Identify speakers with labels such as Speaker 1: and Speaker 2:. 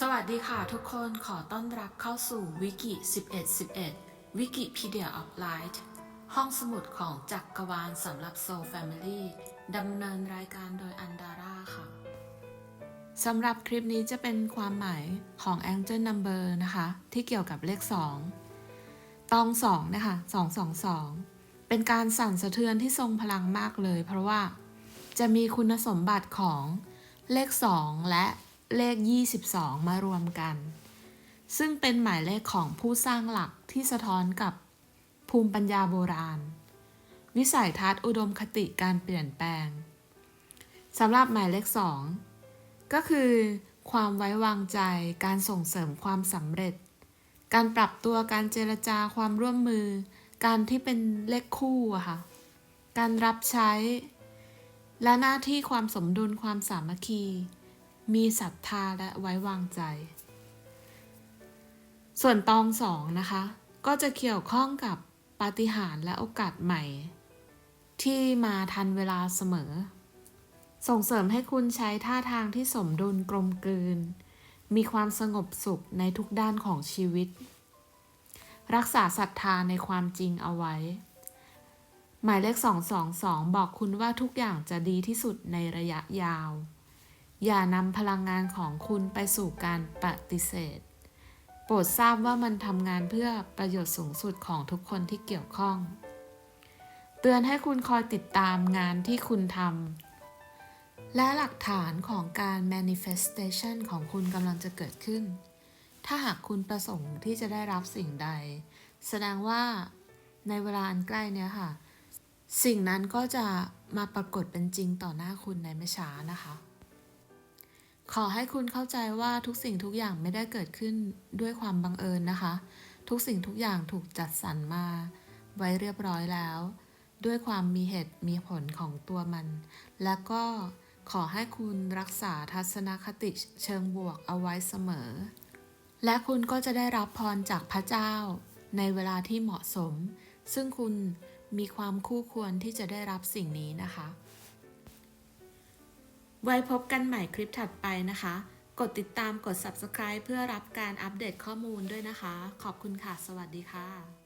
Speaker 1: สวัสดีค่ะทุกคนขอต้อนรับเข้าสู่วิกิ 1111 Wikipedia of Light ห้องสมุดของจักรวาลสำหรับ Soul Family ดำเนินรายการโดยอันดาร่าค่ะสำหรับคลิปนี้จะเป็นความหมายของ Angel Number นะคะ ที่เกี่ยวกับเลข 2 ตอง 2 นะคะ 222 เป็นการสั่นสะเทือนที่ทรงพลังมากเลย เพราะว่าจะมีคุณสมบัติของเลข 2 และ เลข 22 มารวมกัน ซึ่งเป็นหมายเลขของผู้สร้างหลักที่สะท้อนกับภูมิปัญญาโบราณ วิสัยทัศน์อุดมคติการเปลี่ยนแปลงสำหรับหมายเลข 2 ก็คือ ความไว้วางใจการส่งเสริมความสำเร็จ การปรับตัวการเจรจาความร่วมมือ การที่เป็นเลขคู่อะค่ะการรับใช้ และหน้าที่ความสมดุลความสามัคคี มีศรัทธาและไว้วางใจ ส่วนตองสองนะคะ ก็จะเกี่ยวข้องกับปาฏิหาริย์และโอกาสใหม่ ที่มาทันเวลาเสมอ ส่งเสริมให้คุณใช้ท่าทางที่สมดุลกลมกลืน มีความสงบสุขในทุกด้านของชีวิต รักษาศรัทธาในความจริงเอาไว้ หมายเลข 222 บอกคุณว่าทุกอย่างจะดีที่สุดในระยะยาว อย่านำพลังงานของคุณไปสู่การปฏิเสธ โปรดทราบว่ามันทำงานเพื่อประโยชน์สูงสุดของทุกคนที่เกี่ยวข้อง เตือนให้คุณคอยติดตามงานที่คุณทำและหลักฐานของการ manifestation ของคุณกำลังจะเกิดขึ้น ถ้าหากคุณประสงค์ที่จะได้รับสิ่งใด แสดงว่าในเวลาอันใกล้เนี้ยค่ะ สิ่งนั้นก็จะมาปรากฏเป็นจริงต่อหน้าคุณในไม่ช้านะคะ ขอให้คุณเข้าใจว่าทุกสิ่งทุกอย่างไม่ได้เกิดขึ้นด้วยความบังเอิญนะคะ ทุกสิ่งทุกอย่างถูกจัดสรรมา ไว้เรียบร้อยแล้ว ด้วยความมีเหตุมีผลของตัวมัน และก็ขอให้คุณรักษาทัศนคติเชิงบวกเอาไว้เสมอ และคุณก็จะได้รับพรจากพระเจ้า ในเวลาที่เหมาะสม ซึ่งคุณมีความคู่ควรที่จะได้รับสิ่งนี้นะคะ ไว้พบกันใหม่คลิปถัดไปนะคะ กดติดตามกด subscribe เพื่อรับการอัปเดตข้อมูลด้วยนะคะ ขอบคุณค่ะ สวัสดีค่ะ